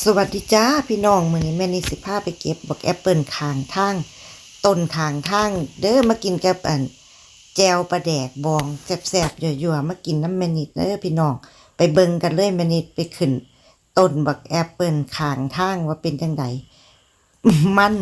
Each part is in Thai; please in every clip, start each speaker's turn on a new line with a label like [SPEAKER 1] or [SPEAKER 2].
[SPEAKER 1] สวัสดีจ้าพี่น้องมือนี้แม่นิสิพาไปเก็บบักแอปเปิลคางทางต้นคางทางเด้อมากินกับอันแจวปลาแดกบองแสบๆยั่วๆมากินน้ำแม่นิดเด้อพี่น้องไปเบิ่งกันเลยแม่นิดไปขึ้นต้นบักแอปเปิลคางทางว่าเป็นจังไดมัน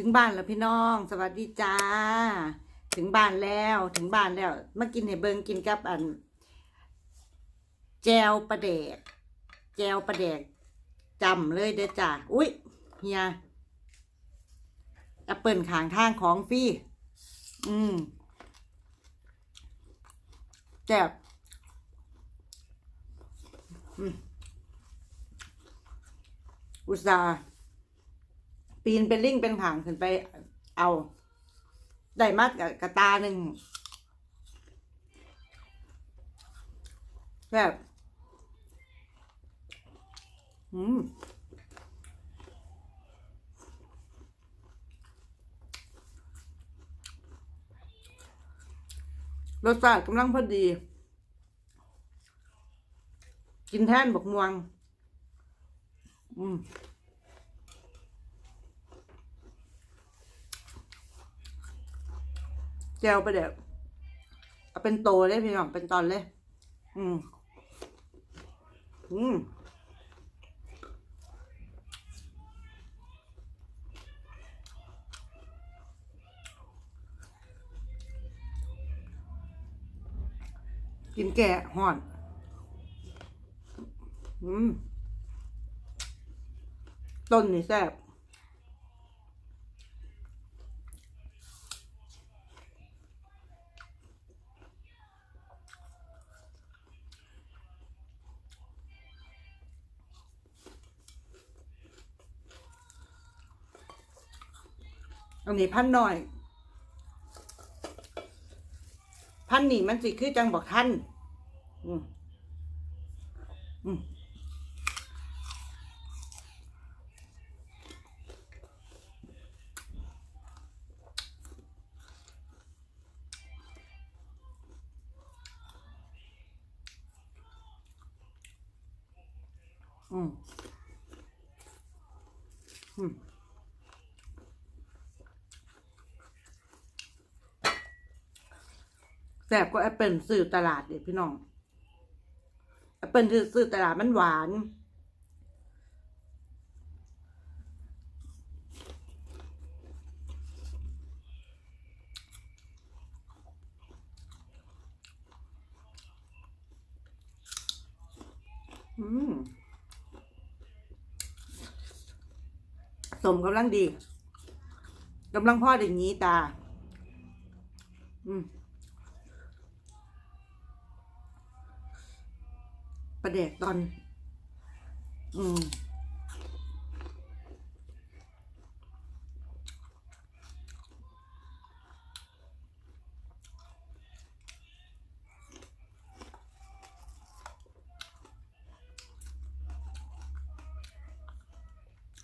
[SPEAKER 1] ถึงบ้านแล้วพี่น้อง สวัสดีจ้า ถึงบ้านแล้วถึงบ้านแล้วมากินให้เบิงกินกับอัน แจวปลาแดก แจวปลาแดกจำเลยเด้อจ้าอุ้ยเฮียแอปเปิลขางทางของฟรีอืมแจ่บอุตส่าห์ ปีนเป็นลิงเป็นผางขึ้นไป เอาได้มากกระตาหนึ่งแบบอืมรสชาติกำลังพอดี กินแทนบกม่วง อืม แจวไปเดี๋ยวเอาเป็นโตเลยพี่น้องเป็นตอนเลย อืม อืมกินแก่ห่อน อืม ต้นนี่แซ่บ อันนี้พันหน่อย พันนี่มันสิคือจังบอกท่านอืมอืมอืมอืม แสบก็แอปเปิลซื้อตลาดเด็พี่น้องแอปเปิลซื้อซื้อตลาดมันหวาน สมกำลังดี กำลังพ่ออย่างนี้ตา อืม ประเดกตอน อืม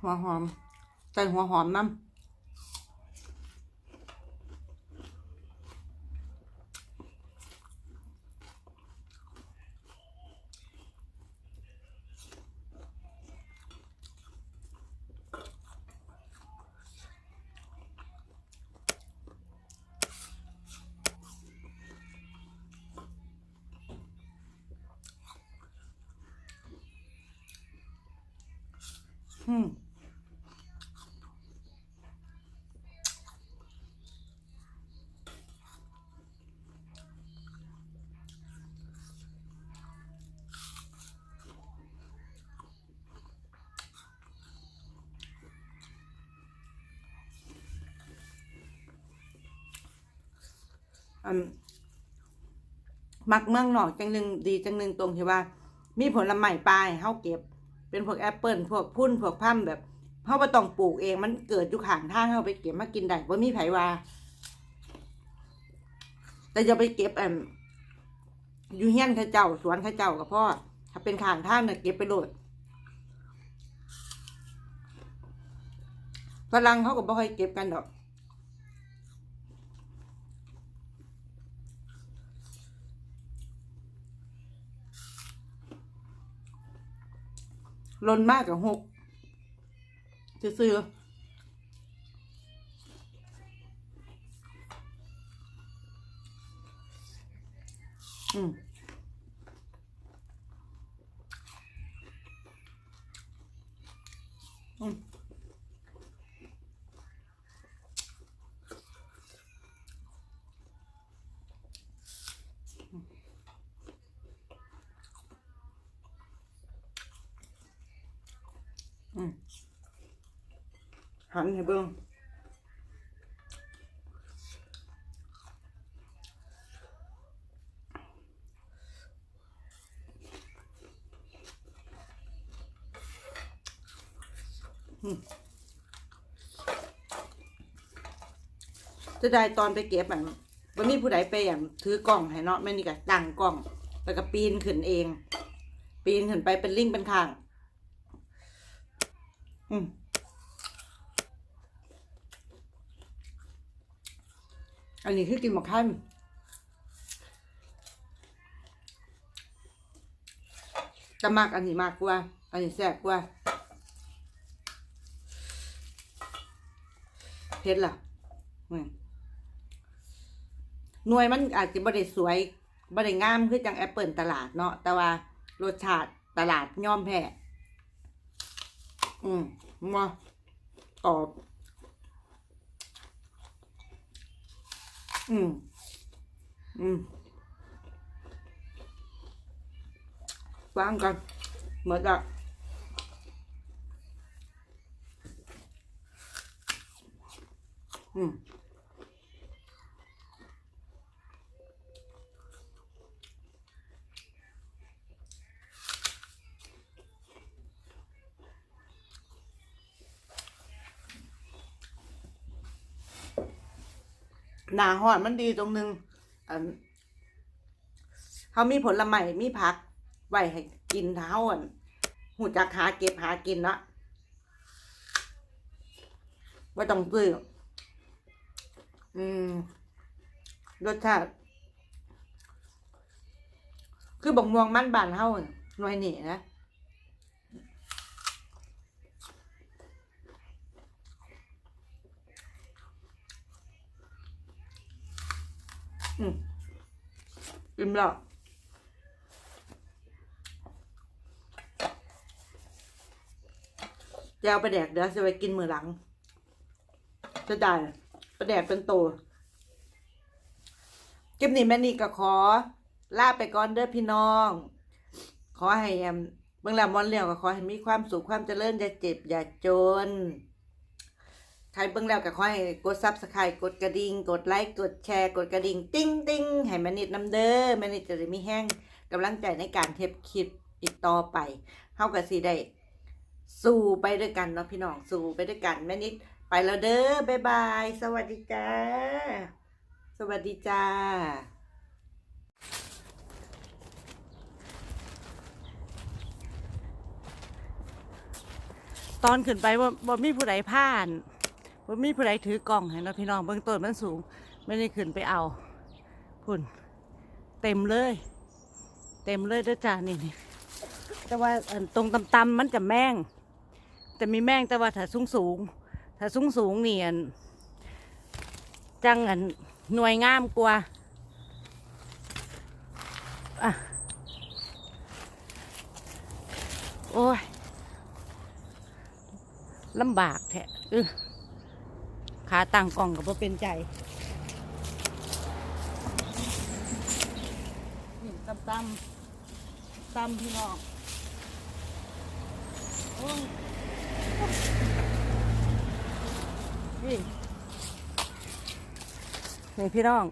[SPEAKER 1] หัวหอม ใส่หัวหอมน้ำ อืมอันมักเมืองนอกจังหนึ่งดีจังหนึ่งตรงที่ว่า มีผลไม้ปลายเฮาเก็บ เป็นพวกแอปเปิลพวกพุ่นพวกพั่มแบบเฮาบ่ต้องปลูกเองมันเกิดอยู่ข้างทางเฮาไปเก็บมากินได้บ่มีไผว่าแต่จะไปเก็บอันอยู่เฮียนเขาเจ้าสวนเขาเจ้ากับพ่อถ้าเป็นข้างทางน่ะเก็บไปโหลดฝรั่งเขาก็บ่ค่อยเก็บกันดอก ลนมากกับหกซื้อๆอืมอืมอืม หันให้เบิ่งอืมจะได้ตอนไปเก็บอะวันนี้ผู้ใดไปอย่างถือกล่องให้เนาะแม่นี่ก็ตั้งกล่อง แล้วก็ปีนขึ้นเอง ปีนขึ้นไปเป็นลิงเป็นข้าง อืม อันนี้คือกินหมกขั้นจะมากอันนี้มากกว่า อันนี้แซ่บกว่าเผ็ดล่ะอืมหน่วยมันอาจจะบ่ได้สวยบ่ได้งามคือจังแอปเปิลตลาดเนาะแต่ว่ารสชาติตลาดย่อมแพ้อืมมากรอบ อืมอืมวางกั หนกับอืมหนาหอนมันดีตรงนึงอันเขามีผลไม้มีผักไว้ให้กินเท้าอะหูจักหาเก็บหากินเนาะว่าต้องซื้ออืมรสชาติคือบักม่วงมันบานเฮาหน่วยนี่นะ อืมอิ่มแล้วจะเอาไปแดกเดี๋ยวจะไปกินมือหลัง จะได้ไปแดกเป็นโตคลิปนี้แม่นี่ก็ขอ ลาไปก่อนเด้อพี่น้อง ขอให้ em เบิ่งแล้วมอนเลี้ยวก็ขอให้มีความสุขความเจริญอย่าเจ็บอย่าจน ใครเบิ่งแล้วก็ขอให้กดซับสไครต์กดกระดิ่ง กดไลค์ กดแชร์ กดกระดิ่ง ติ้งติ้งให้แม่นิดน้ำเด้อแม่นิดจะได้มีแห้งกำลังใจในการเทปคลิปอีกต่อไปเฮาก็สิได้ สู้ไปด้วยกันเนาะพี่น้องสู้ไปด้วยกันแม่นิดไปแล้วเด้อบ๊ายบาย สวัสดีจ้า สวัสดีจ้าตอนขึ้นไปบ่บ่มีผู้ใดผ่าน บ่มีผู้ใดถือกล่องให้เนาะพี่น้องเบื้องต้นมันสูง ไม่ได้ขึ้นไปเอาพุ่นเต็มเลย เต็มเลยด้อจ้านี่นี่แต่ว่าตรงต่ำๆมันจะแม่งแต่มีแม่งแต่ว่าถ้าสูงสูงถ้าสูงสูงนี่อันจังอันหน่วยงามกว่าอะโอ้ยลำบากแท้เออ ขาตั้งกล่องกับว่าเป็นใจนี่ตำตำตำพี่น้องนี่นี่พี่น้อง